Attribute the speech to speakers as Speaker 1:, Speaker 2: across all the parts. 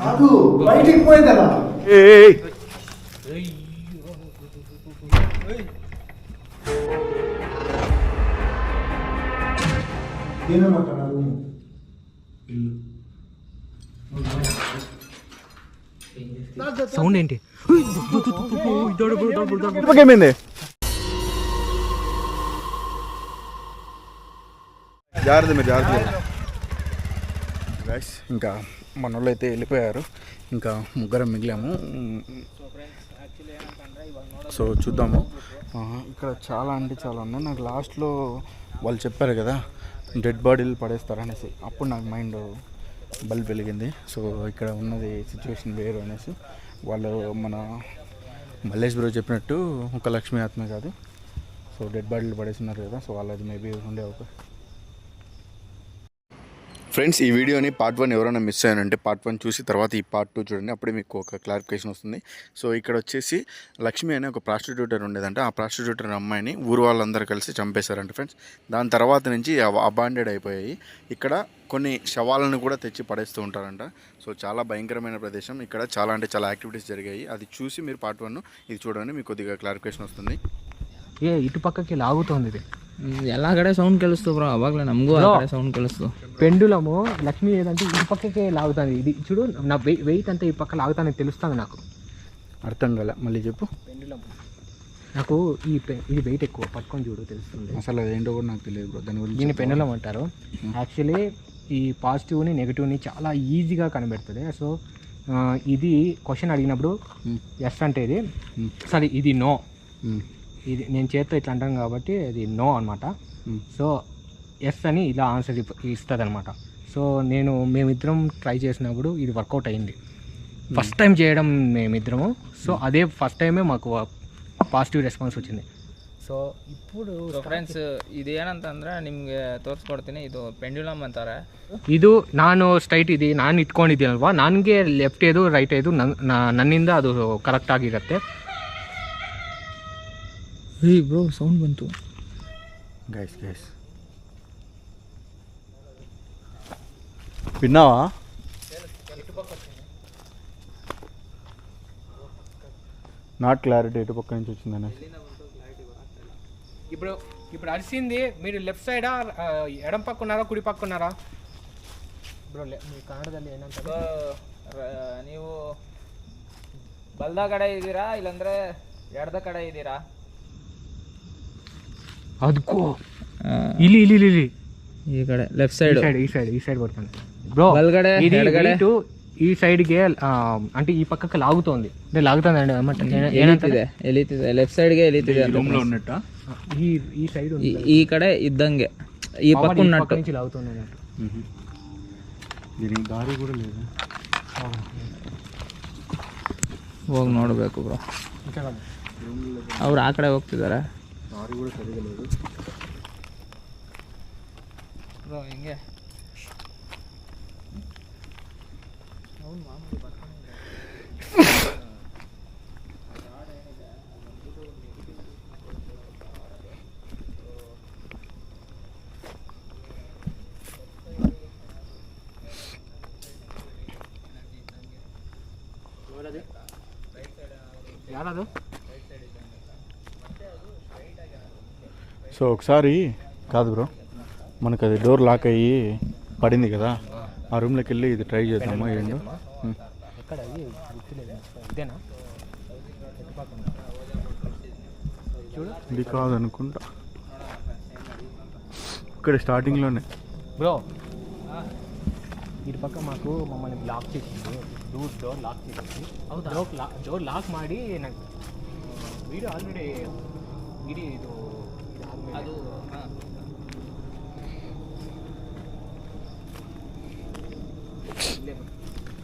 Speaker 1: కాదు బయటికి పోయింది కదా ఏమేమంటున్నారు
Speaker 2: సౌండ్ ఏంటి?
Speaker 3: ఏమైంది? జాగ్రత్త మీరు జాగ్రత్త. గైస్ ఇంకా మన వాళ్ళు అయితే వెళ్ళిపోయారు. ఇంకా ముగ్గురం మిగిలాము. సో చూద్దాము. ఇక్కడ చాలా అంటే చాలా ఉన్నాయి. నాకు లాస్ట్లో వాళ్ళు చెప్పారు కదా డెడ్ బాడీలు పడేస్తారనేసి. అప్పుడు నాకు మైండ్ బల్బ్ వెలిగింది. సో ఇక్కడ ఉన్నది సిచ్యువేషన్ వేరు అనేసి. వాళ్ళు మన మల్లేష్ బ్రో చెప్పినట్టు ఒక లక్ష్మీ ఆత్మ కాదు. సో డెడ్ బాడీలు పడేస్తున్నారు కదా సో వాళ్ళది మేబీ ఉండే ఒక ఫ్రెండ్స్ ఈ వీడియోని పార్ట్ వన్ ఎవరైనా మిస్ అయ్యానంటే పార్ట్ వన్ చూసి తర్వాత ఈ పార్ట్ టూ చూడండి. అప్పుడే మీకు ఒక క్లారిఫికేషన్ వస్తుంది. సో ఇక్కడ వచ్చేసి లక్ష్మి అనే ఒక ప్రాస్టిట్యూటర్ ఉండేదంట. ఆ ప్రాస్టిట్యూటర్ అమ్మాయిని ఊరు వాళ్ళందరూ కలిసి చంపేశారంట ఫ్రెండ్స్. దాని తర్వాత నుంచి అబాండెడ్ అయిపోయాయి. ఇక్కడ కొన్ని శవాలను కూడా తెచ్చి పడేస్తూ ఉంటారంట. సో చాలా భయంకరమైన ప్రదేశం. ఇక్కడ చాలా అంటే చాలా యాక్టివిటీస్ జరిగాయి. అది చూసి మీరు పార్ట్ వన్ ఇది చూడండి మీకు కొద్దిగా క్లారిఫికేషన్ వస్తుంది.
Speaker 2: ఏ ఇటు పక్కకి లాగుతోంది ఇది.
Speaker 4: ಎಲ್ಲ ಕಡೆ ಸೌಂಡ್ ಕೇಳಿಸ್ತು ಬ್ರೋ ಅವಾಗಲೇ ನಮಗೂ ಆ
Speaker 2: Bro.
Speaker 4: ಕಡೆ ಸೌಂಡ್ ಕೇಳಿಸ್ತು
Speaker 2: పెండులము లక్ష్మి ఏదంటే ఇటు పక్కకే లాగుతుంది ఇది చూడు నా వెయిట్ అంతా ఈ పక్క లాగుతాను తెలుస్తుంది నాకు
Speaker 3: అర్థం కాల మళ్ళీ చెప్పు
Speaker 2: నాకు ఈ పె- ఇది వెయిట్ ఎక్కువ పట్టుకొని చూడు తెలుస్తుంది
Speaker 3: అసలు అదేంటో కూడా నాకు తెలియదు బ్రో దాని గురించి
Speaker 2: దీన్ని పెండులం అంటారు యాక్చువల్లీ ఈ పాజిటివ్ని నెగిటివ్ని చాలా ఈజీగా కనబెడుతుంది సో ఆ, ఇది క్వశ్చన్ అడిగినప్పుడు
Speaker 3: Hmm.
Speaker 2: ఎస్ అంటే ఇది
Speaker 3: Hmm.
Speaker 2: సరే ఇది నో
Speaker 3: ఉమ్,
Speaker 2: ఇది నేను చేత్తో ఇట్లా అంటాను కాబట్టి అది నో అనమాట
Speaker 3: ఉమ్.
Speaker 2: సో ఎస్ అని ఇలా ఆన్సర్ ఇస్తుంది అనమాట సో నేను మేమిద్దరం ట్రై చేసినప్పుడు ఇది వర్కౌట్ అయింది ఫస్ట్ టైం చేయడం మేమిద్దరము సో అదే ఫస్ట్ టైమే మాకు పాజిటివ్ రెస్పాన్స్ వచ్చింది సో ఇప్పుడు
Speaker 4: ಫ್ರೆಂಡ್ಸ್ ಇದೇನಂತಂದ್ರೆ ನಿಮಗೆ ತೋರಿಸ್ಕೊಡ್ತೀನಿ ಇದು ಪೆಂಡ್ಯುಲಮ್ ಅಂತಾರೆ
Speaker 2: ಇದು ನಾನು ಸ್ಟ್ರೈಟ್ ಇದೆ ನಾನು ಇಟ್ಕೊಂಡಿದ್ದೀನಲ್ವಾ ನನಗೆ ಲೆಫ್ಟ್ ಏದು ರೈಟ್ ಏದು ನನ್ ನಾ- ನನ್ನಿಂದ ಅದು ಕರೆಕ್ಟ್ ಆಗಿರುತ್ತೆ
Speaker 4: ಹೇ ಬ್ರೋ ಸೌಂಡ್ ಬಂತು.
Speaker 3: గైస్ గైస్ విన్నావా నాట్ క్లారిటీ ఎటు పక్క నుంచి వచ్చిందని
Speaker 2: ఇప్పుడు ఇప్పుడు అరిసింది మీరు లెఫ్ట్ సైడా ఆ, ఎడం పక్క ఉన్నారా కుడి పక్క ఉన్నారా ಬ್ರೋ ನೀವು ಕನ್ನಡದಲ್ಲಿ ಏನಂತಾರೆ
Speaker 4: ನೀವು ಬಲ್ದ ಕಡೆ ಇದ್ದೀರಾ ಇಲ್ಲಾಂದ್ರೆ ಎಡದ ಕಡೆ ಇದ್ದೀರಾ
Speaker 2: అదికో ಇಲ್ಲಿ ಇಲ್ಲಿ
Speaker 4: ಈ ಕಡೆ ಲೆಫ್ಟ್ ಸೈಡ್
Speaker 2: ಸೈಡ್ ಈ ಸೈಡ್ ಈ ಸೈಡ್ ಬರ್ತಾನೆ బ్రో ఇది ఇటు ఈ సైడ్ಗೆ అంటే ఈ పక్కకి లాగుతోంది. అంటే లాగుతుంది అండి
Speaker 4: ಲೆಫ್ಟ್ ಸೈಡ್ಗೆ ಎಲೀತಿದೆ
Speaker 3: రూమ్లో ఉన్నట్ట?
Speaker 2: ఈ సైడ్
Speaker 4: ఈ-
Speaker 2: ఇద్దంగే. ఈ పక్క ఉన్నట్టు. నుంచి అన్నట్టు.
Speaker 3: దీనికి దారి కూడా లేదు?
Speaker 4: ನೋಡಬೇಕು ಬ್ರೋ ಅವ್ರು ಆ ಕಡೆ
Speaker 3: దారి కూడా సరిగా లేదు
Speaker 4: ಬ್ರೋ ಹಿಂಗೆ
Speaker 2: ಯಾರದು
Speaker 3: సో ఒకసారి కాదు బ్రో మనకు అది డోర్ లాక్ అయ్యి పడింది కదా ఆ రూమ్లోకి వెళ్ళి ఇది ట్రై చేద్దామా ఏంటో ఉమ్.
Speaker 2: ఎక్కడ ఇది గుర్తులేదు ఇదేనా చూడు
Speaker 3: ఇది కాదు అనుకుంటా ఇక్కడ స్టార్టింగ్లోనే
Speaker 2: బ్రో ఇటు పక్క మాకు మమ్మల్ని బ్లాక్ చేసింది డోర్ డోర్ లాక్ చేసింది డోర్ లాక్ డోర్ లాక్ ಮಾಡಿ నాకు వీడియో ఆల్రెడీ వీడియో ಇದು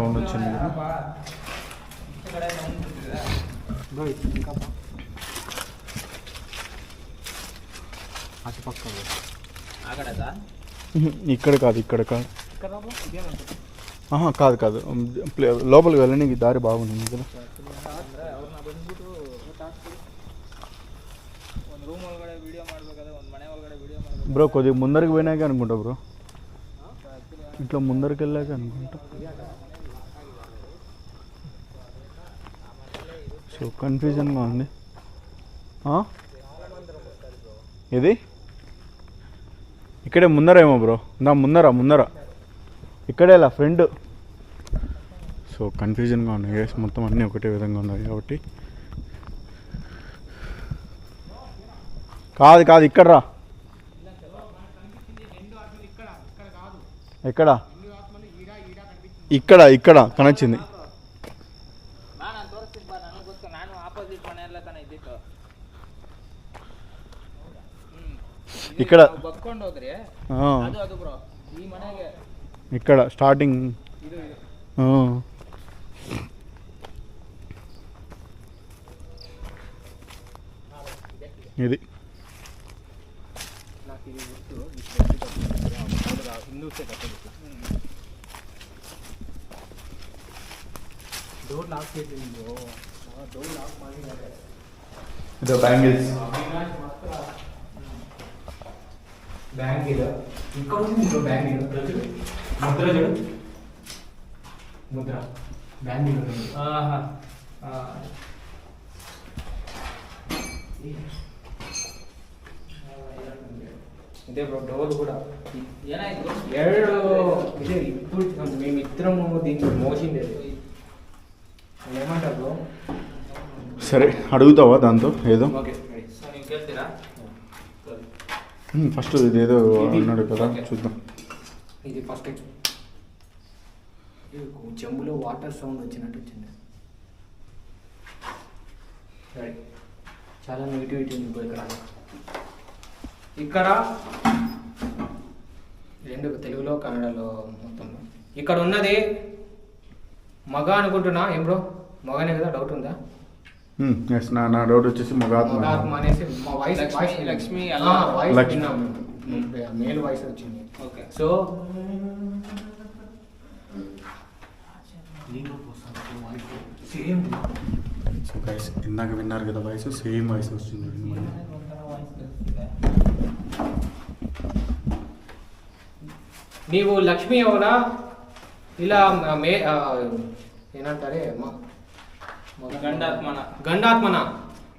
Speaker 3: సౌండ్ వచ్చింది. ఇక్కడ కాదు ఇక్కడ కాదు. కాదు కాదు. లోపలికి వెళ్ళడానికి దారి బాగుంది కదా. బ్రో కొద్దిగా ముందరికి పోయినాక అనుకుంటా బ్రో. ఇట్లా ముందరికి వెళ్ళాక అనుకుంటా. సో కన్ఫ్యూజన్గా ఉంది. ఇది? ఇక్కడే ముందరేమో బ్రో. నా ముందర ముందర. ఇక్కడేలా ఫ్రెండ్. సో కన్ఫ్యూజన్గా ఉన్నాయి గైస్ మొత్తం అన్నీ ఒకటే విధంగా ఉన్నాయి కాబట్టి. కాదు కాదు ఇక్కడ రా. ఎక్కడ ఇక్కడ ఇక్కడ. కనొచ్చింది
Speaker 4: ಈ
Speaker 3: ಕಡೆ
Speaker 4: ಬಕ್ಕೊಂಡು ಹೋದ್ರೆ
Speaker 3: ಹಾಂ
Speaker 4: ಅದು ಅದು ಬ್ರೋ ಈ ಮನೆಗೆ
Speaker 3: ಈ ಕಡೆ ಸ್ಟಾರ್ಟಿಂಗ್
Speaker 4: ಇದು ಇದು
Speaker 3: ಹ್ಞೂ ఇది
Speaker 2: ಇದು
Speaker 3: ಬ್ಯಾಂಗಿಲ್ಸ್ బ్యాంక్
Speaker 2: ఏదో. ఇక్కడ ఉంది ఇంకో బ్యాంక్ ఏదో. ప్రజలు ముద్ర చూడు. ముద్ర. బ్యాంక్ ఏదో ఇదే బ్రో డోర్ కూడా. ఏడు. ఇదే ఇప్పుడు మేము ఇద్దరము దీనికి మోసింది ఏమంటారు బ్రో
Speaker 3: సరే అడుగుతావా దాంతో? ఏదో?
Speaker 2: ఓకే.
Speaker 3: ఫస్ట్ ఇదేదో
Speaker 2: ఇది.
Speaker 3: అన్నాడు కదా. చూద్దాం.
Speaker 2: ఇది ఫస్ట్ చెంబులో వాటర్ సౌండ్ వచ్చినట్టు వచ్చింది. చాలా నెగిటివిటీ ఉంది ఇక్కడ. ఇక్కడ రెండు తెలుగులో కన్నడలో మొత్తంలో ఇక్కడ ఉన్నది మగ అనుకుంటున్నా. ఏం బ్రో మగనే కదా డౌట్ ఉందా?
Speaker 3: స్నానాడు వచ్చేసి మొగాత్మ
Speaker 2: మొగాత్మ అనేసి మా వాయిస్
Speaker 4: లక్ష్మి లక్ష్మి అలా
Speaker 2: వాయిస్ విన్నాం మేల్ వాయిస్ వచ్చింది
Speaker 4: okay
Speaker 2: so same
Speaker 3: so guys ఇందాక విన్నారు కదా వాయిస్ సేమ్ వాయిస్ వస్తుంది
Speaker 2: చూడండి మళ్ళీ నీవు లక్ష్మి అవునా ఇలా మే ఏనంటారే
Speaker 4: ಗಂಡಾತ್ಮನ.
Speaker 2: ಗಂಡಾತ್ಮನ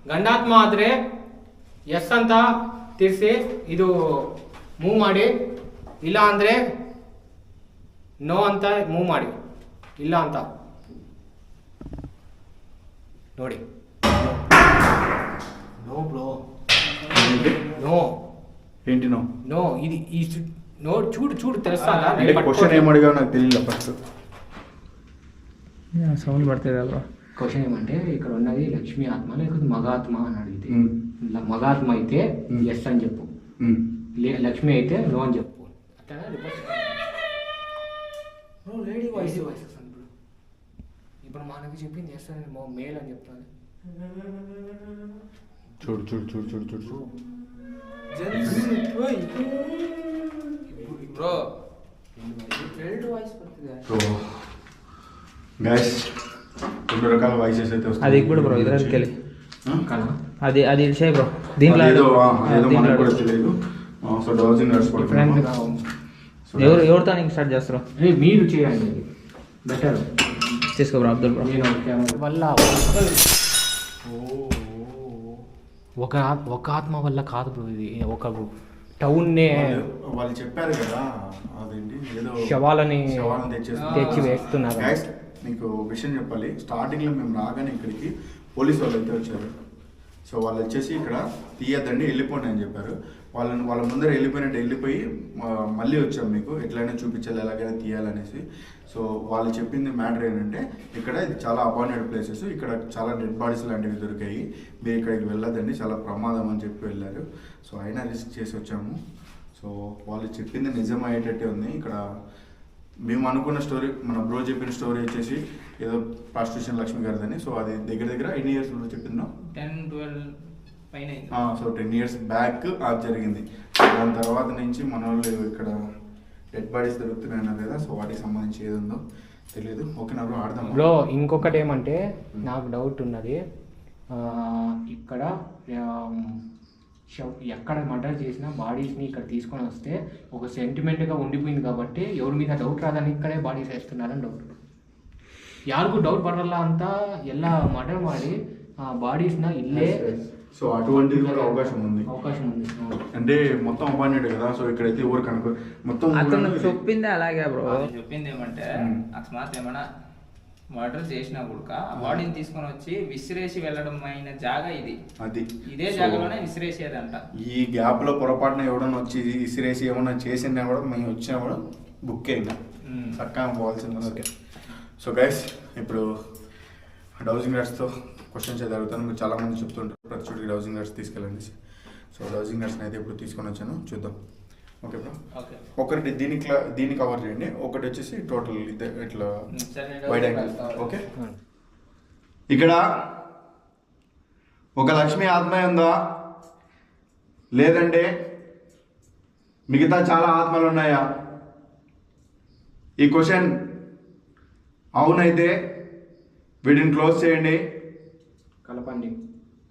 Speaker 2: ಗಂಡಾತ್ಮ ಆದರೆ ಎಸ್ ಅಂತ ತಿರ್ಸಿ ಇದು ಮೂವ್ ಮಾಡಿ ಇಲ್ಲ ಅಂದರೆ ನೋ ಅಂತ ಮೂವ್ ಮಾಡಿ ಇಲ್ಲ ಅಂತ ನೋಡಿ ನೋ ಬ್ರೋ
Speaker 3: ఏంటి?
Speaker 2: నో
Speaker 3: ఏంటి నో
Speaker 2: నో ఇది ఈ చు- నో చూడు చూడు తెలుసా
Speaker 3: అంటే క్వశ్చన్ ఏమడిగా నాకు తెలియదు ఫస్ట్
Speaker 4: సౌండ్ పడుతుంది బ్రో
Speaker 2: క్వశ్చన్ ఏమంటే ఇక్కడ ఉన్నది లక్ష్మీ ఆత్మ లేకపోతే మగాత్మ అని అడిగితే మగాత్మ అయితే ఎస్ అని చెప్పు లక్ష్మి అయితే నో అని చెప్పు లేడీ వాయిస్ వాయిసెస్ అని ఇప్పుడు మనకి చెప్పింది ఎస్ అని మేల్ అని చెప్తాను
Speaker 3: చూడు చూడు చూడు చూడు చూడు చూడు బ్రో గైస్ రెండు రకాల వాయిసెస్ అయితే
Speaker 4: అది ఇప్పుడు bro, ఇద్దరికి వెళ్ళి. అది అది ఇడిచాయి బ్రో దీంట్లో దీంట్లో
Speaker 3: మనకు కూడా తెలియదు. సో డౌజింగ్
Speaker 4: ఎవరు ఎవరితో నీకు స్టార్ట్ చేస్తారు?
Speaker 2: మీరు చేయండి బెటర్
Speaker 4: తీసుకో బ్రో అబ్దుల్ బ్రో
Speaker 2: వల్ల ఒక ఒక ఆత్మ వల్ల కాదు బ్రో ఇది. ఒక టౌన్నే
Speaker 3: వాళ్ళు చెప్పారు కదా అదేంటి ఏదో
Speaker 2: శవాలని. తెచ్చి వేస్తున్నారు.
Speaker 3: మీకు విషయం చెప్పాలి. స్టార్టింగ్లో మేము రాగానే ఇక్కడికి పోలీస్ వాళ్ళు అయితే వచ్చారు. సో వాళ్ళు వచ్చేసి ఇక్కడ తీయద్దండి వెళ్ళిపోండి అని చెప్పారు. వాళ్ళని వాళ్ళ ముందర వెళ్ళిపోయినట్టు వెళ్ళిపోయి మళ్ళీ వచ్చాం మీకు. ఎట్లయినా చూపించాలి ఎలాగైనా తీయాలనేసి. సో వాళ్ళు చెప్పింది మ్యాటర్ ఏంటంటే ఇక్కడ ఇది చాలా అపాయింటెడ్ ప్లేసెస్ ఇక్కడ చాలా డెడ్ బాడీస్ లాంటివి దొరికాయి. మీరు ఇక్కడికి వెళ్ళదండి చాలా ప్రమాదం అని చెప్పి వెళ్ళారు. సో అయినా రిస్క్ చేసి వచ్చాము. సో సో వాళ్ళు చెప్పింది నిజం అయ్యేటట్టే ఉంది. ఇక్కడ మేము అనుకున్న స్టోరీ మన బ్రో చెప్పిన స్టోరీ వచ్చేసి ఏదో ప్రాస్టిట్యూషన్ లక్ష్మి గారిదని. సో అది దగ్గర దగ్గర ఎన్ని ఇయర్స్ చెప్పిందో
Speaker 4: టెన్ ట్వెల్వ్ పైన.
Speaker 3: సో టెన్ ఇయర్స్ బ్యాక్ అది జరిగింది. దాని తర్వాత నుంచి మన వాళ్ళు ఇక్కడ డెడ్ బాడీస్ దొరుకుతున్నాయి అన్నారు కదా సో వాటికి సంబంధించి ఏది ఉందో తెలియదు ఓకే నా బ్రో ఆడదాం.
Speaker 2: బ్రో ఇంకొకటి ఏమంటే నాకు డౌట్ ఉన్నది. ఆ, ఇక్కడ శవ్- ఎక్కడ మర్డర్ చేసినా బాడీస్ని ఇక్కడ తీసుకొని వస్తే ఒక సెంటిమెంట్గా ఉండిపోయింది కాబట్టి ఎవరి మీద డౌట్ రాదని ఇక్కడే బాడీస్ వేస్తున్నారని డౌట్ ಯಾರಿಗೂ ಡೌಟ್ ಬರಲ್ಲ ಅಂತ ಎಲ್ಲ ಮರ್ಡರ್ ಮಾಡಿ ಆ ಬಾಡೀಸ್ನ ಇಲ್ಲೇ
Speaker 3: సో అటువంటిది కూడా అవకాశం ఉంది
Speaker 2: అవకాశం ఉంది అవును.
Speaker 3: అంటే మొత్తం అపాయింటెడ్ కదా సో ఇక్కడైతే ఎవరు కనుక్కో మొత్తం
Speaker 4: అతను
Speaker 3: ఊరంతా ఇది-
Speaker 4: చెప్పింది అలాగే బ్రో చెప్పింది ఏమంటే
Speaker 3: మ్మ్.
Speaker 4: అకస్మాత్ ఏమైనా మర్డర్ చేసినా కూడా బాడీని తీసుకొని వచ్చి విసిరేసి వెళ్ళడం అయిన జాగా ఇది.
Speaker 3: అది.
Speaker 4: ఇదే జాగాలోనే విసిరేసేదంట.
Speaker 3: ఈ గ్యాప్లో పొరపాటున ఎవడన్నా వచ్చి ఇసిరేసి ఏమన్నా చేసినా కూడా మేము వచ్చినా కూడా బుక్
Speaker 4: మ్మ్.
Speaker 3: చక్కగా పోవాల్సింది ఓకే సో గైస్ ఇప్పుడు డౌజింగ్తో క్వశ్చన్స్ అయితే అడుగుతాను. మీరు చాలా మంది చెప్తుంటారు. ప్రతి చోటికి డౌజింగ్ రైట్స్ తీసుకెళ్ళండి. సో డౌజింగ్ రైట్స్ని అయితే ఇప్పుడు తీసుకొని వచ్చాను. చూద్దాం. Okay bro.
Speaker 4: ఓకే.
Speaker 3: ఒకటి దీని క్లా- దీన్ని కవర్ చేయండి. ఒకటి వచ్చేసి టోటల్ ఇదే ఇట్లా వైడ్ యాంగిల్ ఓకే? ఇక్కడ ఒక లక్ష్మి ఆత్మ ఉందా? లేదంటే మిగతా చాలా ఆత్మలు ఉన్నాయా? ఈ క్వశ్చన్ అవునైతే వీటిని క్లోజ్ చేయండి.
Speaker 2: కలపండి.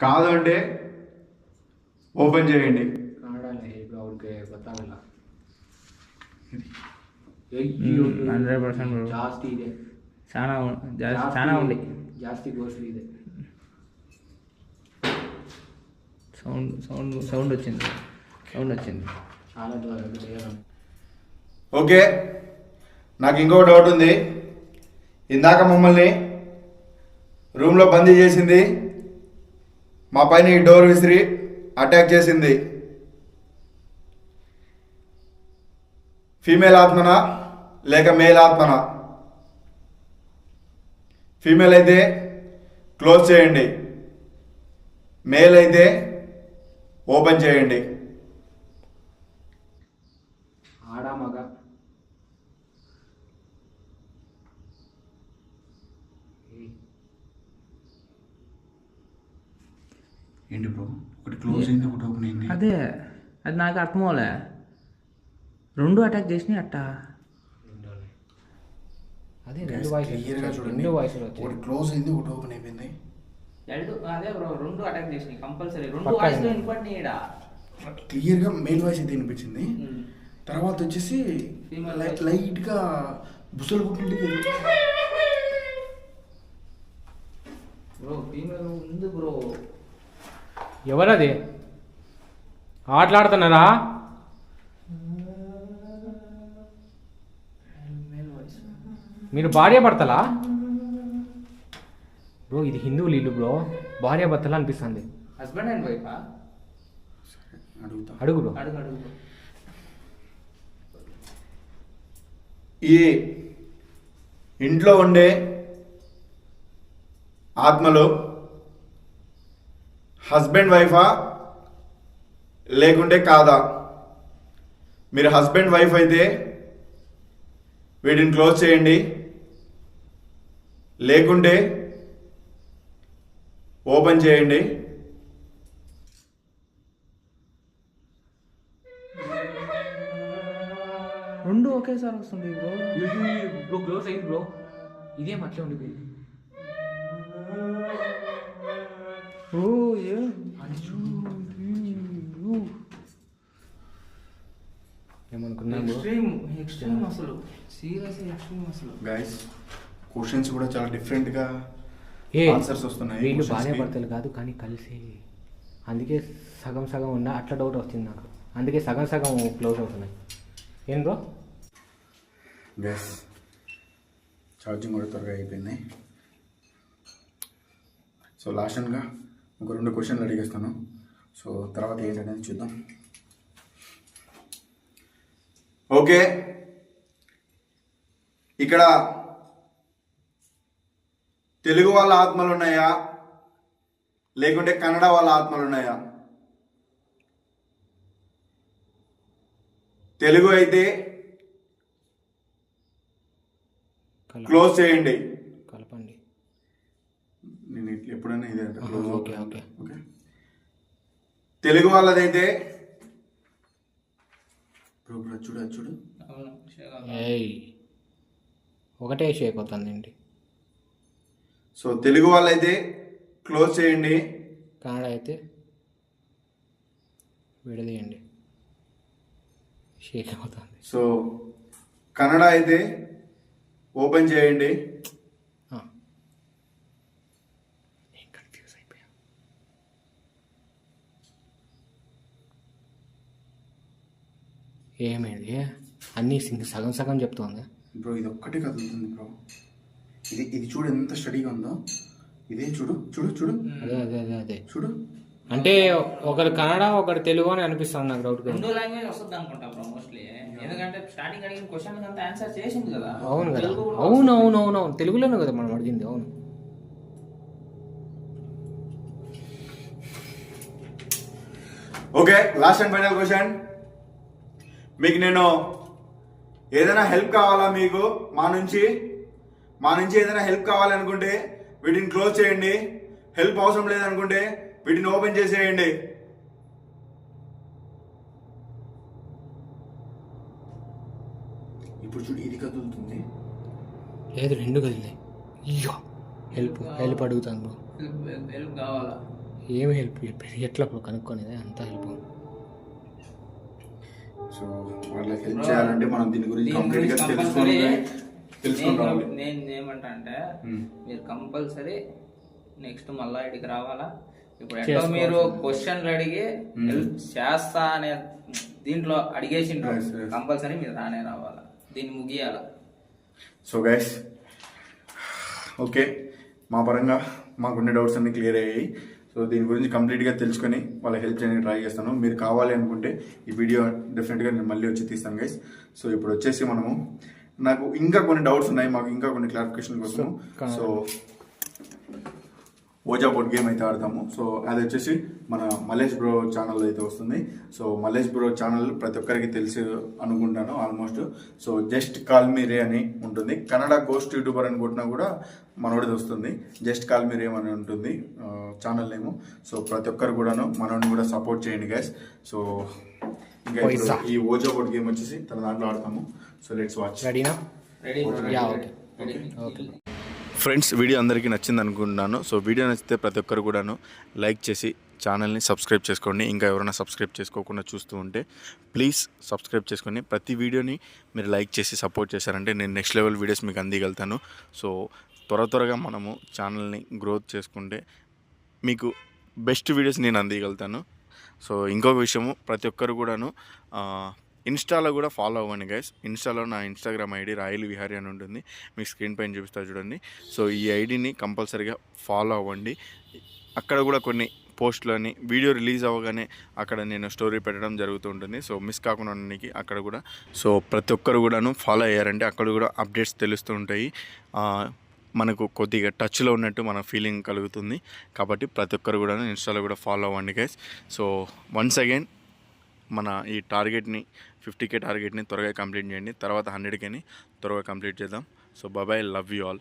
Speaker 3: కాదు అంటే ఓపెన్ చేయండి
Speaker 4: హండ్రెడ్ పర్సెంట్
Speaker 2: జాస్తి ఇదే
Speaker 4: చాలా చాలా ఉంది
Speaker 2: జాస్తి గోస్ట్ ఇదే
Speaker 4: సౌండ్ సౌండ్ సౌండ్ వచ్చింది. సౌండ్ వచ్చింది.
Speaker 2: చాలా
Speaker 3: ఓకే నాకు ఇంకో డౌట్ ఉంది. ఇందాక మమ్మల్ని రూమ్లో బందీ చేసింది. మా పైన ఈ డోర్ విసిరి అటాక్ చేసింది. ఫీమేల్ ఆత్మనా? లేక మేల్ ఆత్మనా? ఫీమేల్ అయితే క్లోజ్ చేయండి. మేల్ అయితే ఓపెన్ చేయండి.
Speaker 2: ఆడ మగ.
Speaker 3: ఏంటి బ్రో? ఒకటి క్లోజ్ అయింది ఒకటి ఓపెన్ అయింది.
Speaker 4: అదే అది నాకు అర్థం అవలే రెండు అటాక్ చేసినాయి అట్టా
Speaker 2: అదే రెండు వాయిస్ రెండు వచ్చాయి.
Speaker 3: ఒకటి క్లోజ్ అయింది ఒకటి ఓపెన్ అయిపోయింది.
Speaker 4: రెండు అదే బ్రో రెండు అటాక్ చేసినాయి కంపల్సరీ రెండు వాయిస్లో
Speaker 2: ఉంది.
Speaker 4: వినపడినాయి ఈడ
Speaker 3: క్లియర్గా మెయిల్ వాయిస్ అయితే వినిపించింది.
Speaker 4: ఉమ్.
Speaker 3: తర్వాత వచ్చేసి. లైట్గా బుసలు పుట్టింది
Speaker 4: బ్రో ఫీమేల్ ఉంది బ్రో
Speaker 2: ఎవరది? ఆటలాడుతున్నారా
Speaker 4: మేల్ వాయిస్
Speaker 2: మీరు భార్య భర్తలా? బ్రో ఇది హిందువులు ఇల్లు బ్రో. భార్య భర్తలా అనిపిస్తుంది.
Speaker 4: హస్బెండ్ అండ్ వైఫా
Speaker 3: అడుగుతా.
Speaker 2: అడుగు బ్రో.
Speaker 4: అడుగు.
Speaker 3: ఈ ఇంట్లో ఉండే ఆత్మలు హస్బెండ్ వైఫా లేకుంటే కాదా? మీరు హస్బెండ్ వైఫ్ అయితే వీటిని క్లోజ్ చేయండి. లేకుంటే ఓపెన్ చేయండి.
Speaker 4: రెండు ఒకేసారి వస్తుంది బ్రో.
Speaker 2: బ్రో క్లోజ్ అయింది బ్రో ఇదే మధ్య ఉండిపోయింది
Speaker 4: ఓ ఏ?
Speaker 2: ఏమనుకున్నాను బ్రో?
Speaker 4: ఎక్స్ట్రీమ్ ఎక్స్ట్రీమ్ అసలు. సీరియస్ ఎక్స్ట్రీమ్ అసలు.
Speaker 3: గైస్ క్వశ్చన్స్ కూడా చాలా డిఫరెంట్గా
Speaker 2: ఏ
Speaker 3: ఆన్సర్స్ వస్తున్నాయి
Speaker 2: వీళ్ళు
Speaker 3: questions
Speaker 2: భార్య
Speaker 3: కి.
Speaker 2: భర్తలు కాదు కానీ కలిసి అందుకే సగం సగం ఉన్న అట్లా డౌట్ వస్తుంది నాకు. అందుకే సగం సగం క్లోజ్ అవుతున్నాయి. ఏం బ్రో
Speaker 3: గ్యాస్ ఛార్జింగ్ కూడా త్వరగా అయిపోయింది. సో లాస్ట్గా ఒక రెండు క్వశ్చన్లు అడిగేస్తాను. సో తర్వాత ఏంటనేది చూద్దాం. ఓకే ఇక్కడ తెలుగు వాళ్ళ ఆత్మలు ఉన్నాయా లేకుంటే కన్నడ వాళ్ళ ఆత్మలు ఉన్నాయా తెలుగు అయితే
Speaker 2: కల
Speaker 3: క్లోజ్ చేయండి.
Speaker 2: కలపండి.
Speaker 3: నేను ఇట్లా ఎప్పుడైనా ఇదే
Speaker 2: ఓకే, ఓకే.
Speaker 3: ఓకే. తెలుగు వాళ్ళదైతే చూడు చూడు.
Speaker 2: ఒకటే షేక్ అవుతుందండి
Speaker 3: సో తెలుగు వాళ్ళైతే క్లోజ్ చేయండి.
Speaker 2: కన్నడ అయితే విడదీయండి. షేక్ అవుతుంది.
Speaker 3: సో కన్నడ అయితే ఓపెన్ చేయండి.
Speaker 2: ఏమైంది? అన్నీ సింగ్ సగం సగం చెప్తోంది?
Speaker 3: బ్రో ఇది ఒక్కటే కదులుతుంది బ్రో. ఇది ఇది చూడు ఎంత స్టడీగా ఉందో. ఇదే చూడు చూడు చూడు.
Speaker 2: అదే అదే అదే అదే.
Speaker 3: చూడు.
Speaker 2: అంటే ఒకరు కన్నడ ఒకరు తెలుగు అని అనిపిస్తుంది నాకు డౌట్
Speaker 4: రెండు లాంగ్వేజ్ వస్తుంది అనుకుంటా బ్రో మోస్ట్లీ ఎందుకంటే స్టార్టింగ్ అడిగిన క్వశ్చన్ అంతా ఆన్సర్ చేసింది కదా.
Speaker 2: అవును కదా. అవును అవును అవును అవును. తెలుగులోనే కదా మనం అడిగింది అవును.
Speaker 3: Okay last and final question మీకు నేను ఏదైనా హెల్ప్ కావాలా మీకు? మా నుంచి? మా నుంచి ఏదైనా హెల్ప్ కావాలనుకుంటే వీటిని క్లోజ్ చేయండి. హెల్ప్ అవసరం లేదనుకుంటే వీటిని ఓపెన్ చేసేయండి. ఇప్పుడు చూడు ఇది కదులుతుంది.
Speaker 2: లేదు రెండు కదిలే అయ్యో! హెల్ప్ హెల్ప్ అడుగుతాను బ్రో
Speaker 4: హెల్ప్ హెల్ప్ కావాలా?
Speaker 2: ఏమి హెల్ప్ ఎట్లా బ్రో కనుక్కొనేది? అంతా హెల్ప్
Speaker 3: సో వాళ్ళకి హెల్ప్ చేయాలంటే మనం దీని గురించి
Speaker 4: దీని
Speaker 3: కంప్లీట్
Speaker 4: నేను- ఏమంటా అంటే. మీరు కంపల్సరీ నెక్స్ట్ మళ్ళా ఇడికి రావాలా? ఇప్పుడు ఎట్లా. మీరు క్వశ్చన్లు అడిగి హెల్ప్ చేస్తా అనే దీంట్లో అడిగేసిండ్రు. కంపల్సరీ మీరు రానే రావాలా? దీన్ని ముగియాల.
Speaker 3: సో గైస్ ఓకే మా పరంగా మాకున్న డౌట్స్ అన్ని క్లియర్ అయ్యాయి. సో దీని గురించి కంప్లీట్గా తెలుసుకొని వాళ్ళ హెల్ప్ చేయడానికి ట్రై చేస్తాను. మీరు కావాలి అనుకుంటే ఈ వీడియో డెఫినెట్గా నేను మళ్ళీ వచ్చి తీస్తాను గైస్ సో ఇప్పుడు వచ్చేసి మనము నాకు ఇంకా కొన్ని డౌట్స్ ఉన్నాయి మాకు ఇంకా కొన్ని క్లారిఫికేషన్ కోసం సో ఓజా బోర్డ్ గేమ్ అయితే ఆడతాము. సో అది వచ్చేసి మన మలేష్ బ్రో ఛానల్ అయితే వస్తుంది. సో మలేష్ బ్రో ఛానల్ ప్రతి ఒక్కరికి తెలుసు అనుకుంటాను almost so just call me ray అని ఉంటుంది. కన్నడ గోస్ట్ యూట్యూబర్ అని కొట్టినా కూడా మనోడిది వస్తుంది. జస్ట్ కాల్ మీ రే అని ఉంటుంది ఛానల్ నేము. సో ప్రతి ఒక్కరు కూడాను మనోడిని కూడా సపోర్ట్ చేయండి గైస్ సో ఇంకా. ఈ ఓజా బోర్డ్ గేమ్ వచ్చేసి తన దాంట్లో ఆడతాము. సో లెట్స్ వాచ్
Speaker 2: రెడీనా
Speaker 4: రెడీ
Speaker 2: ఓకే.
Speaker 3: ఫ్రెండ్స్ వీడియో అందరికీ నచ్చింది అనుకుంటున్నాను. సో వీడియో నచ్చితే ప్రతి ఒక్కరు కూడాను లైక్ చేసి ఛానల్ని సబ్స్క్రైబ్ చేసుకోండి. ఇంకా ఎవరైనా సబ్స్క్రైబ్ చేసుకోకుండా చూస్తూ ఉంటే ప్లీజ్ సబ్స్క్రైబ్ చేసుకొని ప్రతి వీడియోని మీరు లైక్ చేసి సపోర్ట్ చేశారంటే నేను నెక్స్ట్ లెవెల్ వీడియోస్ మీకు అందిగలుగుతాను. సో త్వర త్వరగా మనము ఛానల్ని గ్రోత్ చేసుకుంటే మీకు బెస్ట్ వీడియోస్ నేను అందిగలుగుతాను. సో ఇంకొక విషయము ప్రతి ఒక్కరు కూడాను ఇన్స్టాలో కూడా ఫాలో అవ్వండి గైస్. ఇన్స్టాలో నా ఇన్స్టాగ్రామ్ ఐడి రాయల్ విహారీ అని ఉంటుంది. మీకు స్క్రీన్ పైన చూపిస్తా చూడండి. సో ఈ ఐడిని కంపల్సరీగా ఫాలో అవ్వండి. అక్కడ కూడా కొన్ని పోస్ట్లని వీడియో రిలీజ్ అవ్వగానే అక్కడ నేను స్టోరీ పెట్టడం జరుగుతూ ఉంటుంది. సో మిస్ కాకుండా ఉండడానికి అక్కడ కూడా. సో ప్రతి ఒక్కరు కూడాను ఫాలో అయ్యారంటే అక్కడ కూడా అప్డేట్స్ తెలుస్తూ ఉంటాయి. మనకు కొద్దిగా టచ్లో ఉన్నట్టు మన ఫీలింగ్ కలుగుతుంది. కాబట్టి ప్రతి ఒక్కరు కూడా ఇన్స్టాలో కూడా ఫాలో అవ్వండి గైస్ సో వన్స్ అగైన్ మన ఈ టార్గెట్ని ఫిఫ్టీ కే టార్గెట్ని త్వరగా కంప్లీట్ చేయండి. తర్వాత హండ్రెడ్ కేని త్వరగా కంప్లీట్ చేద్దాం. సో బాబాయ్ లవ్ యూ ఆల్